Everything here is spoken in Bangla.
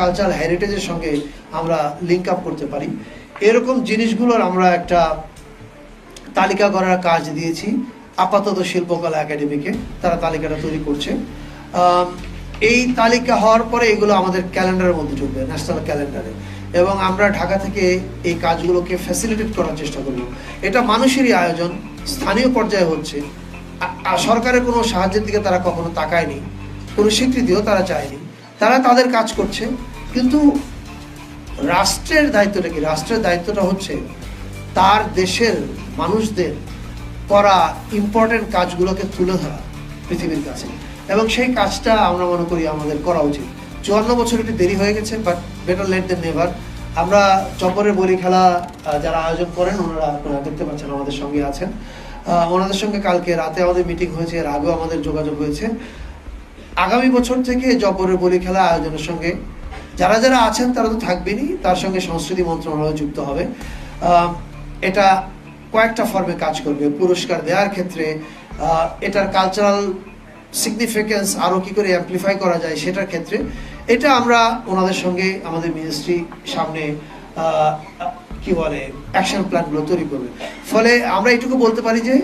কালচারাল হেরিটেজের সঙ্গে আমরা লিঙ্ক আপ করতে পারি। এরকম জিনিসগুলোর আমরা একটা তালিকা করার কাজ দিয়েছি, আপাতত শিল্পকলা একাডেমিকে তারা তালিকাটা তৈরি করছে। এই তালিকা হওয়ার পরে এগুলো আমাদের ক্যালেন্ডারের মধ্যে ঢুকবে ন্যাশনাল ক্যালেন্ডারে এবং আমরা ঢাকা থেকে এই কাজগুলোকে ফ্যাসিলিটেট করার চেষ্টা করব। এটা মানুষেরই আয়োজন, স্থানীয় পর্যায়ে হচ্ছে। সরকারের কোনো সাহায্যের দিকে তারা কখনো তাকায়নি, কোনো স্বীকৃতিও তারা চায়নি। তারা তাদের কাজ করছে কিন্তু রাষ্ট্রের দায়িত্বটা কি? রাষ্ট্রের দায়িত্বটা হচ্ছে তার দেশের মানুষদের করা ইম্পর্টেন্ট কাজগুলোকে তুলে ধরা পৃথিবীর কাছে। এবং সেই কাজটা আমরা মনে করি আমাদের করা উচিত। চুয়ান্ন বছর একটু দেরি হয়ে গেছে but better late than never আমরা চপরের বলি খেলা যারা আয়োজন করেন, ওনারা আপনারা দেখতে পাচ্ছেন আমাদের সঙ্গে আছেন। ওনাদের সঙ্গে কালকে রাতে আমাদের মিটিং হয়েছে, এর আগেও আমাদের যোগাযোগ হয়েছে। আগামী বছর থেকে জবরের বলি খেলা আয়োজনের সঙ্গে যারা যারা আছেন, তারা তো থাকবেনই। তার সঙ্গে সংস্কৃতি মন্ত্রণালয় যুক্ত হবে। এটা কয়েকটা ফর্মে কাজ করবে, পুরস্কার দেওয়ার ক্ষেত্রে। এটার কালচারাল সিগনিফিকেন্স আরও কী করে অ্যাম্পলিফাই করা যায় সেটার ক্ষেত্রে। এটা আমরা ওনাদের সঙ্গে আমাদের মিনিস্ট্রি সামনে কি বলে অ্যাকশন প্ল্যানগুলো তৈরি করবে। ফলে আমরা এটুকু বলতে পারি যে